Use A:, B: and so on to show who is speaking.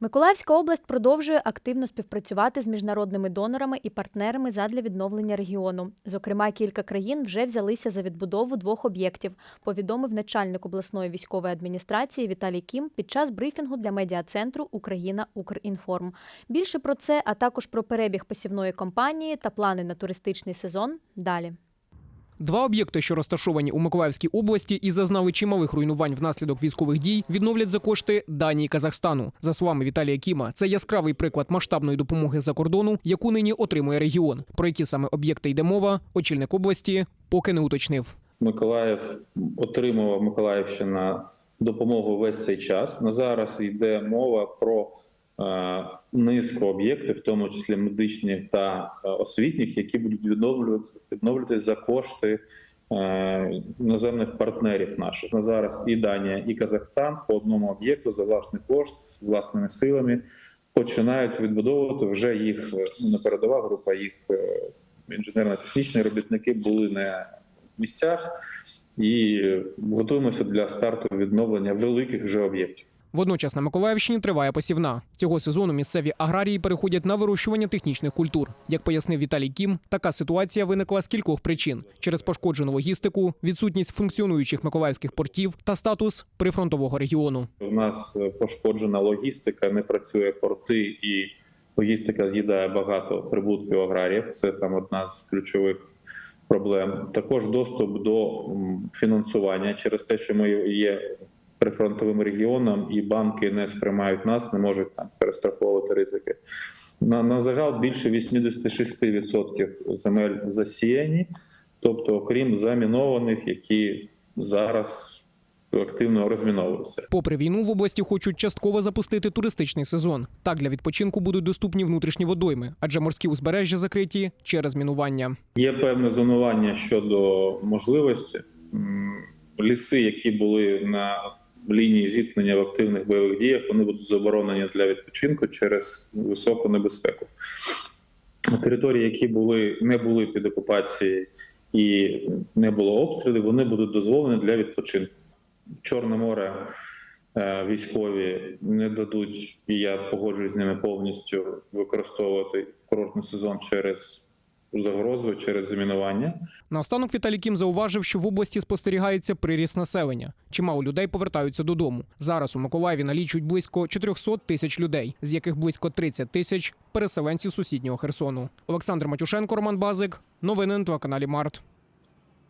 A: Миколаївська область продовжує активно співпрацювати з міжнародними донорами і партнерами задля відновлення регіону. Зокрема, кілька країн вже взялися за відбудову двох об'єктів. Повідомив начальник обласної військової адміністрації Віталій Кім під час брифінгу для медіа-центру Україна Укрінформ. Більше про це, а також про перебіг посівної кампанії та плани на туристичний сезон. Далі.
B: Два об'єкти, що розташовані у Миколаївській області і зазнали чималих руйнувань внаслідок військових дій, відновлять за кошти Данії Казахстану. За словами Віталія Кіма, це яскравий приклад масштабної допомоги за кордону, яку нині отримує регіон. Про які саме об'єкти йде мова, очільник області поки не уточнив.
C: Миколаїв отримував Миколаївщина допомогу весь цей час. На зараз йде мова про низку об'єктів, в тому числі медичні та е, освітніх, які будуть відновлюватися відновлюватись за кошти е, іноземних партнерів наших. На зараз і Данія, і Казахстан по одному об'єкту за власний кошт, з власними силами починають відбудовувати вже їх е, не передова група, їх е, інженерно-технічні робітники були в місцях і готуємося для старту відновлення великих вже об'єктів.
B: Водночас на Миколаївщині триває посівна. Цього сезону місцеві аграрії переходять на вирощування технічних культур. Як пояснив Віталій Кім, така ситуація виникла з кількох причин: через пошкоджену логістику, відсутність функціонуючих миколаївських портів та статус прифронтового регіону.
C: У нас пошкоджена логістика, не працює порти, і логістика з'їдає багато прибутків аграріїв. Це там одна з ключових проблем. Також доступ до фінансування через те, що ми є прифронтовим регіоном, і банки не сприймають нас, не можуть там перестраховувати ризики. На, на загал більше 86% земель засіяні, тобто окрім замінованих, які зараз активно розміновуються.
B: Попри війну в області хочуть частково запустити туристичний сезон. Так для відпочинку будуть доступні внутрішні водойми, адже морські узбережжя закриті через мінування.
C: Є певне зонування щодо можливості. Ліси, які були на лінії зіткнення в активних бойових діях, вони будуть заборонені для відпочинку через високу небезпеку. Території, які були не були під окупацією і не було обстрілів, вони будуть дозволені для відпочинку. Чорне море е, військові не дадуть, і я погоджуюсь з ними повністю використовувати курортний сезон через загрозу, через замінування.
B: Наостанок Віталій Кім зауважив, що в області спостерігається приріст населення. Чимало людей повертаються додому. Зараз у Миколаєві налічують близько 400 тисяч людей, з яких близько 30 тисяч переселенці з сусіднього Херсону. Олександр Матюшенко, Роман Базик. Новини на каналі Март.